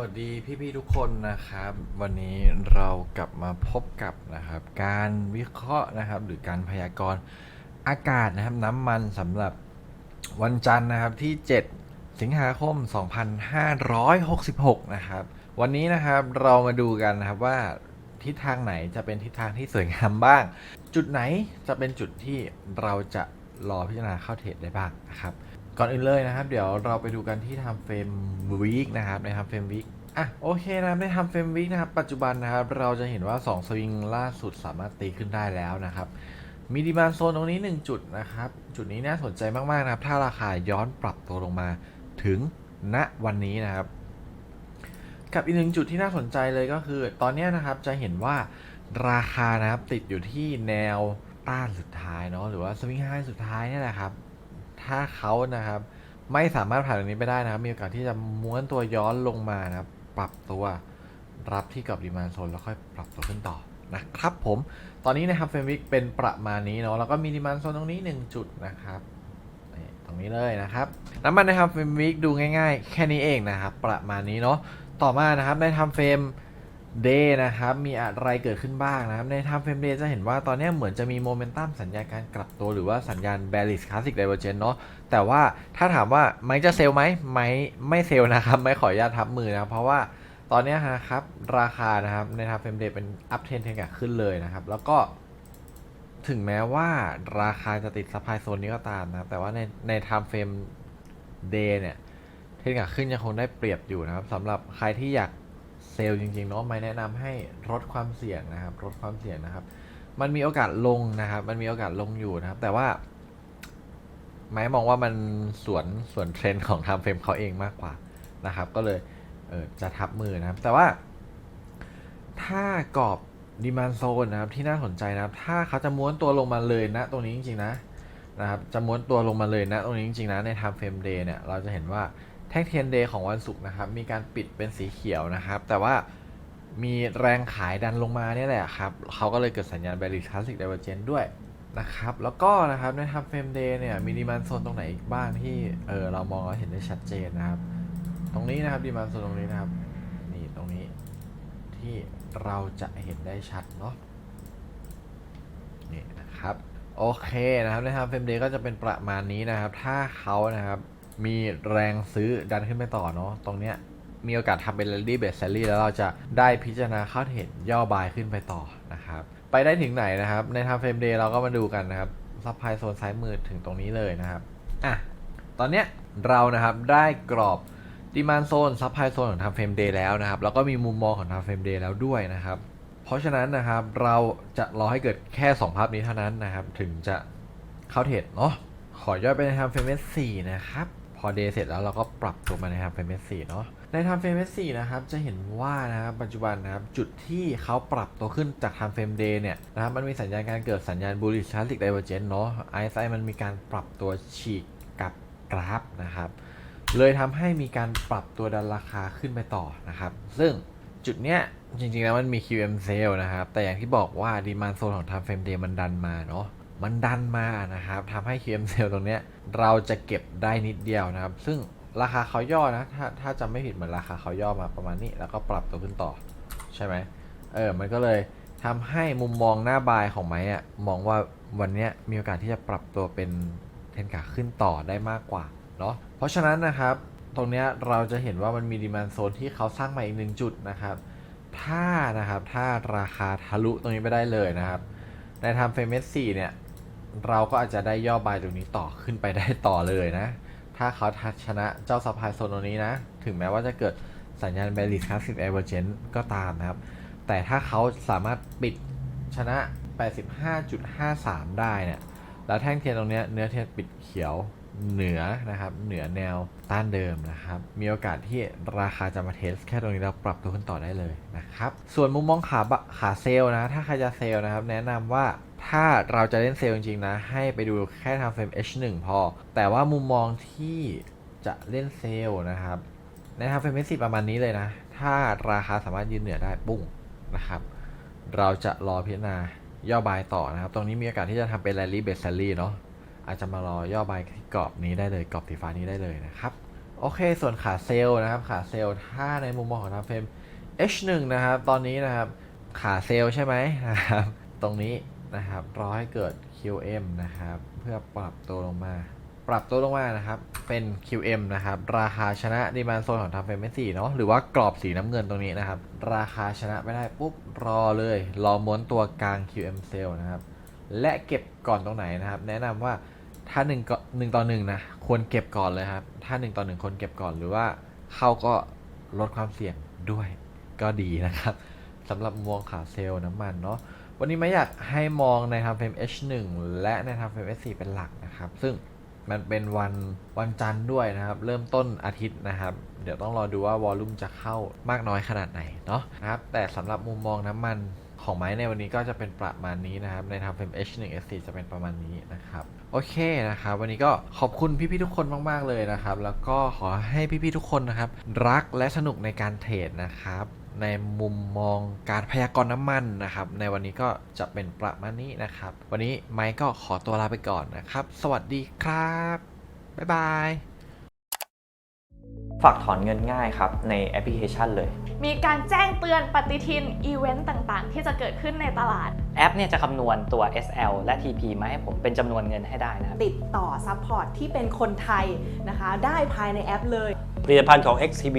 วัสดีพี่ๆทุกคนนะครับ วันนี้เรากลับมาพบกับนะครับ การวิเคราะห์นะครับ หรือการพยากรณ์อากาศนะครับน้ำมันสำหรับวันจันทร์นะครับที่ 7 สิงหาคม 2566 นะครับ วันนี้นะครับเรามาดูกันนะครับว่าทิศทางไหนจะเป็นทิศทางที่สวยงามบ้าง จุดไหนจะเป็นจุดที่เราจะรอพิจารณาเข้าเทรดได้บ้างนะครับ ก่อนอื่นเลยนะครับ เดี๋ยวเราไปดูกันที่ทำเฟรมวีคนะครับในทำเฟรมวีคอะโอเคนะครับในทำเฟรมวีคนะครับ ปัจจุบันนะครับเราจะเห็นว่า 2 สวิงล่าสุดสามารถตีขึ้นได้แล้วนะครับ มีดีมาโซนตรงนี้ 1 จุดนะครับ จุดนี้น่าสนใจมาก ๆ นะครับ ถ้าราคาย้อนปรับตัวลงมาถึงณวันนี้นะครับ กับอีกหนึ่งจุดที่น่าสนใจเลยก็คือ ตอนนี้นะครับจะเห็นว่าราคานะครับติดอยู่ที่แนวต้านสุดท้ายเนาะหรือว่าสวิงไฮสุดท้ายนี่แหละครับ ถ้าเขานะครับ ไม่สามารถผ่านตรงนี้ไปได้นะครับ มีโอกาสที่จะม้วนตัวย้อนลงมานะครับ ปรับตัวรับที่กับดีมานโซนแล้วค่อยปรับตัวขึ้นต่อนะครับผม ตอนนี้นะครับเฟรมวิกเป็นประมาณนี้เนาะ แล้วก็มีดีมานโซนตรงนี้ 1 จุดนะครับนี่ตรงนี้เลยนะครับ น้ำมันนะครับเฟรมวิกดูง่าย ๆ แค่นี้เองนะครับ ประมาณนี้เนาะ ต่อมานะครับในทำเฟรม เดย์นะครับมีอะไรเกิดขึ้นบ้างนะครับ ในไทำเฟรมเดย์จะเห็นว่าตอนนี้เหมือนจะมีโมเมนตัมสัญญาการกลับตัวหรือว่าสัญญาณ bearish classic divergence เนาะแต่ว่าถ้าถามว่าไมค์จะเซลไหมไมค์ไม่เซลนะครับ ไม่ขออนุญาตทับมือนะเพราะว่าตอนนี้นะครับราคานะครับในไทำเฟรมเดย์เป็นอัพเทรนเทนกขึ้นเลยนะครับ แล้วก็ถึงแม้ว่าราคาจะติดซัพพลายโซนนี้ก็ตามนะครับ แต่ว่าในในไทม์เฟรมเดย์เนี่ยเทรนกับขึ้นยังคงได้เปรียบอยู่นะครับสำหรับใครที่อยาก เซลล์จริงๆเนาะไม่แนะนำให้ลดความเสี่ยงนะครับลดความเสี่ยงนะครับ มันมีโอกาสลงนะครับ มันมีโอกาสลงอยู่นะครับ แต่ว่าไม้มองว่ามันสวนสวนเทรนด์ของไทม์เฟรมเขาเองมากกว่านะครับ ก็เลยเออจะทับมือนะครับ แต่ว่า ถ้ากรอบดีมานโซนนะครับ ที่น่าสนใจนะครับ ถ้าเขาจะม้วนตัวลงมาเลยนะ ตรงนี้จริงๆนะนะครับจะม้วนตัวลงมาเลยนะ ตรงนี้จริงๆนะใน time frame day เนี่ยเราจะเห็นว่า ท่งเทนเดย์ของวันศุกร์นะครับ มีการปิดเป็นสีเขียวนะครับ แต่ว่ามีแรงขายดันลงมาเนี่ยแหละครับ เขาก็เลยเกิดสัญญาณ bearish classic divergence ด้วยนะครับ แล้วก็นะครับใน time frame day เนี่ยมีดีมานโซนตรงไหนอีกบ้างที่เออเรามองเราเห็นได้ชัดเจนนะครับ ตรงนี้นะครับดีมานโซนตรงนี้นะครับ นี่ตรงนี้ที่เราจะเห็นได้ชัดเนาะนี่นะครับ โอเคนะครับในทางเฟรมเดย์ก็จะเป็นประมาณนี้นะครับ ถ้าเขานะครับ มีแรงซื้อดันขึ้นไปต่อเนาะตรงเนี้ยมีโอกาสทำเป็น rally base rally แล้วเราจะได้พิจารณาเข้าเห็นย่อบายขึ้นไปต่อนะครับ ไปได้ถึงไหนนะครับ ในทางเฟรมเดย์เราก็มาดูกันนะครับซัพพลายโซนซ้ายมือถึงตรงนี้เลยนะครับอะตอนเนี้ยเรานะครับได้กรอบดีมานโซนซับไพโซนของทางเฟรมเดย์แล้วนะครับ แล้วก็มีมุมมองของทางเฟรมเดย์แล้วด้วยนะครับ เพราะฉะนั้นนะครับเราจะรอให้เกิดแค่ 2 ภาพนี้เท่านั้นนะครับ ถึงจะเข้าเทรดเนาะขอย่อยไปในทางเฟรมเอสสี่นะครับ อเดย์เสร็จแล้วเราก็ปรับตัวมาในทางเฟรมเอสสี่เนาะในทางเฟรมเอสสี่นะครับจะเห็นว่านะครับปัจจุบันนะครับจุดที่เขาปรับตัวขึ้นจากทางเฟรมเดย์เนี่ยนะครับมันมีสัญญาณการเกิดสัญญาณ bullish classic divergence เนาะ RSI มันมีการปรับตัวฉีกกับกราฟนะครับเลยทำให้มีการปรับตัวดันราคาขึ้นไปต่อนะครับ ซึ่งจุดเนี้ยจริงๆแล้วมันมี QM sale นะครับ แต่อย่างที่บอกว่าดีมานโซนของ time frame day มันดันมาเนาะ มันดันมานะครับทำให้ QM sale ตรงเนี้ยเราจะเก็บได้นิดเดียวนะครับ ซึ่งราคาเขาย่อนะ ถ้าถ้าจำไม่ผิดเหมือนราคาเขาย่อมาประมาณนี้ แล้วก็ปรับตัวขึ้นต่อ ใช่ไหมเออ มันก็เลยทำให้มุมมองหน้าบายของไม้อะมองว่าวันนี้มีโอกาสที่จะปรับตัวเป็นเทนขาขึ้นต่อได้มากกว่าเนาะเพราะฉะนั้นนะครับ ตรงนี้เราจะเห็นว่ามันมีดีมานโซนที่เขาสร้างมาอีกหนึ่งจุดนะครับ ถ้านะครับถ้าราคาทะลุตรงนี้ไปได้เลยนะครับ ในทำเฟรมเมสสี่เนี่ย เราก็อาจจะได้ย่อบายตรงนี้ต่อขึ้นไปได้ต่อเลยนะ ถ้าเขาทชนะเจ้าซัพพลายโซนตรงนี้นะ ถึงแม้ว่าจะเกิดสัญญาณ bearish classic divergence ก็ตามนะครับ แต่ถ้าเขาสามารถปิดชนะ 85.53 ได้เนี่ย แล้วแท่งเทียนตรงนี้เนื้อเทียนปิดเขียวเหนือนะครับ เหนือแนวต้านเดิมนะครับ มีโอกาสที่ราคาจะมาเทส แค่ตรงนี้เราปรับตัวขึ้นต่อได้เลยนะครับ ส่วนมุมมองขาขาเซลนะ ถ้าใครจะเซลนะครับ แนะนำว่า ถ้าเราจะเล่นเซลล์จริงๆนะ ให้ไปดูแค่ทางเฟรม H1 พอ แต่ว่ามุมมองที่จะเล่นเซลล์นะครับ ในทางเฟรม H10 ประมาณนี้เลยนะ ถ้าราคาสามารถยืนเหนือได้ปุ้งนะครับ เราจะรอพิจารณาย่อบายต่อนะครับ ตรงนี้มีโอกาสที่จะทำเป็น rally base rally เนาะอาจจะมารอย่อบายที่กรอบนี้ได้เลยกรอบสีฟ้านี้ได้เลยนะครับ โอเค ส่วนขาเซลล์นะครับ ขาเซลล์ถ้าในมุมมองของทางเฟรม H1 นะครับ ตอนนี้นะครับ ขาเซลล์ใช่ไหมนะครับ ตรงนี้ นะครับรอให้เกิด QM นะครับ เพื่อปรับตัวลงมา ปรับตัวลงมานะครับ เป็น QM นะครับ ราคาชนะดีมานโซนของทางเฟรม S4 เนาะหรือว่ากรอบสีน้ำเงินตรงนี้นะครับ ราคาชนะไม่ได้ปุ๊บรอเลย รอม้วนตัวกลาง QM Cell นะครับ และเก็บก่อนตรงไหนนะครับ แนะนำว่าถ้า1ก็1ต่อ1นะควรเก็บก่อนเลยครับ ถ้า1ต่อ1คนเก็บก่อนหรือว่าเข้าก็ลดความเสี่ยงด้วยก็ดีนะครับสำหรับมุมมองขาเซลล์น้ำมันเนาะ วันนี้ไม่อยากให้มองในทางเฟรม H1 และในทางเฟรม S4 เป็นหลักนะครับ ซึ่งมันเป็นวันวันจันทร์ด้วยนะครับ เริ่มต้นอาทิตย์นะครับ เดี๋ยวต้องรอดูว่าวอลลุ่มจะเข้ามากน้อยขนาดไหนเนาะนะครับ แต่สำหรับมุมมองน้ำมันของไม้ในวันนี้ก็จะเป็นประมาณนี้นะครับ ในทางเฟรม H1 S4 จะเป็นประมาณนี้นะครับ โอเคนะครับ วันนี้ก็ขอบคุณพี่ๆทุกคนมาก ๆ เลยนะครับ แล้วก็ขอให้พี่ๆทุกคนนะครับ รักและสนุกในการเทรดนะครับ ในมุมมองการพยากรณ์น้ำมันนะครับ ในวันนี้ก็จะเป็นประมาณนี้นะครับ วันนี้ไมค์ก็ขอตัวลาไปก่อนนะครับ สวัสดีครับ บ๊ายบาย ฝากถอนเงินง่ายครับ ในแอปพลิเคชันเลย มีการแจ้งเตือนปฏิทินอีเวนต์ต่างๆ ที่จะเกิดขึ้นในตลาด แอปเนี่ยจะคำนวณตัว SL และ TP มาให้ผมเป็นจำนวนเงินให้ได้นะครับ ติดต่อซัพพอร์ตที่เป็นคนไทยนะคะ ได้ภายในแอปเลย ผลิตภัณฑ์ของ XTB